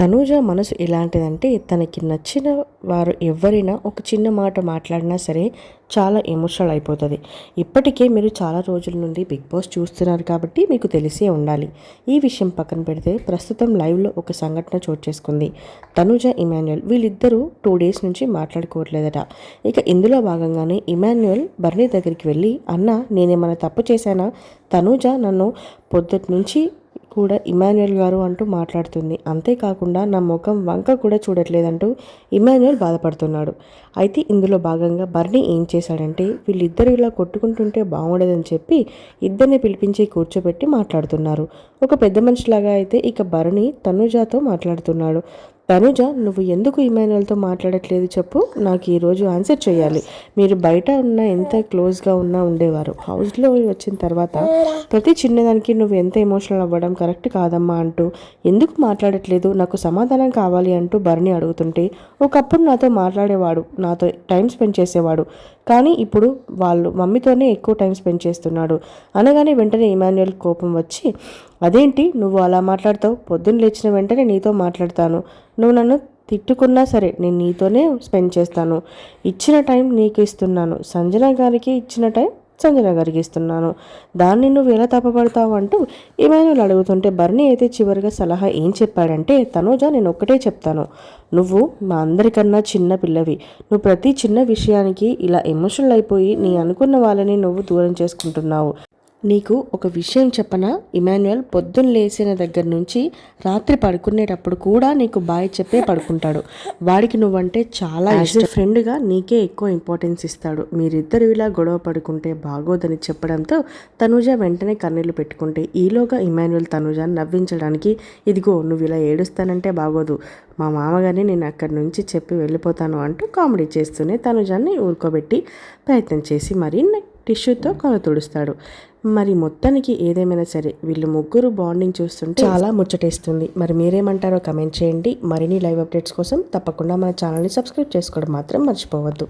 తనూజ మనసు ఎలాంటిదంటే తనకి నచ్చిన వారు ఎవరైనా ఒక చిన్న మాట మాట్లాడినా సరే చాలా ఎమోషనల్ అయిపోతుంది. ఇప్పటికే మీరు చాలా రోజుల నుండి బిగ్ బాస్ చూస్తున్నారు కాబట్టి మీకు తెలిసే ఉండాలి. ఈ విషయం పక్కన పెడితే ప్రస్తుతం లైవ్లో ఒక సంఘటన చోటు చేసుకుంది. తనూజ ఇమాన్యుయల్ వీళ్ళిద్దరూ టూ డేస్ నుంచి మాట్లాడుకోవట్లేదట. ఇక ఇందులో భాగంగానే ఇమాన్యుయల్ బర్నీ దగ్గరికి వెళ్ళి అన్న నేనేమైనా తప్పు చేశానా? తనూజ నన్ను పొద్దుటి నుంచి కూడా ఇమాన్యుయల్ గారు అంటూ మాట్లాడుతుంది. అంతేకాకుండా నా ముఖం వంక కూడా చూడట్లేదంటూ ఇమాన్యుయల్ బాధపడుతున్నాడు. అయితే ఇందులో భాగంగా బర్నీ ఏం చేశాడంటే వీళ్ళిద్దరు ఇలా కొట్టుకుంటుంటే బాగుండదని చెప్పి ఇద్దరిని పిలిపించి కూర్చోబెట్టి మాట్లాడుతున్నారు. ఒక పెద్ద మనిషిలాగా అయితే ఇక బర్ణి తనుజాతో మాట్లాడుతున్నాడు. తనుజ నువ్వు ఎందుకు ఇమాన్యుయల్తో మాట్లాడట్లేదు చెప్పు నాకు ఈరోజు ఆన్సర్ చేయాలి మీరు బయట ఉన్న ఎంత క్లోజ్గా ఉన్నా ఉండేవారు. హౌస్లో వచ్చిన తర్వాత ప్రతి చిన్నదానికి నువ్వు ఎంత ఎమోషనల్ అవ్వడం కరెక్ట్ కాదమ్మా అంటూ ఎందుకు మాట్లాడట్లేదు? నాకు సమాధానం కావాలి అంటూ భరణి అడుగుతుంటే ఒకప్పుడు నాతో మాట్లాడేవాడు నాతో టైం స్పెండ్ చేసేవాడు. కానీ ఇప్పుడు వాళ్ళు మమ్మీతోనే ఎక్కువ టైం స్పెండ్ చేస్తున్నాడు. అనగానే వెంటనే ఇమాన్యుయల్ కోపం వచ్చి అదేంటి? నువ్వు అలా మాట్లాడతావు? పొద్దున్న లేచిన వెంటనే నీతో మాట్లాడతాను. నువ్వు నన్ను తిట్టుకున్నా సరే నేను నీతోనే స్పెండ్ చేస్తాను. ఇచ్చిన టైం నీకు ఇస్తున్నాను. సంజన గారికి ఇచ్చిన టైం సంజన గారికి దాన్ని నువ్వు ఎలా తప్పబడతావు అంటూ ఇమానుల్ అడుగుతుంటే బర్నీ అయితే చివరిగా సలహా ఏం చెప్పాడంటే తనోజా నేను ఒక్కటే చెప్తాను. నువ్వు మా అందరికన్నా చిన్న పిల్లవి. నువ్వు ప్రతి చిన్న విషయానికి ఇలా ఎమోషనల్ అయిపోయి నీ అనుకున్న వాళ్ళని నువ్వు దూరం చేసుకుంటున్నావు. నీకు ఒక విషయం చెప్పనా? ఇమాన్యుయల్ పొద్దున్న లేచిన దగ్గర నుంచి రాత్రి పడుకునేటప్పుడు కూడా నీకు బాయ్ చెప్పే పడుకుంటాడు. వాడికి నువ్వంటే చాలా ఇష్టం. ఫ్రెండ్గా నీకే ఎక్కువ ఇంపార్టెన్స్ ఇస్తాడు. మీరిద్దరు ఇలా గొడవ పడుకుంటే బాగోదని చెప్పడంతో తనుజ వెంటనే కన్నీళ్ళు పెట్టుకుంటే ఈలోగా ఇమాన్యుయల్ తనుజాన్ని నవ్వించడానికి ఇదిగో నువ్వు ఇలా ఏడుస్తానంటే బాగోదు. మా మామగారిని నేను అక్కడి నుంచి చెప్పి వెళ్ళిపోతాను అంటూ కామెడీ చేస్తూనే తనుజాన్ని ఊరుకోబెట్టి ప్రయత్నం చేసి మరీ టిష్యూతో కళ్ళు తుడుస్తాడు. మరి మొత్తానికి ఏదేమైనా సరే వీళ్ళు ముగ్గురు బాండింగ్ చూస్తుంటే చాలా ముచ్చటేస్తుంది. మరి మీరేమంటారో కమెంట్ చేయండి. మరిన్ని లైవ్ అప్డేట్స్ కోసం తప్పకుండా మన ఛానల్ని సబ్స్క్రైబ్ చేసుకోవడం మాత్రం మర్చిపోవద్దు.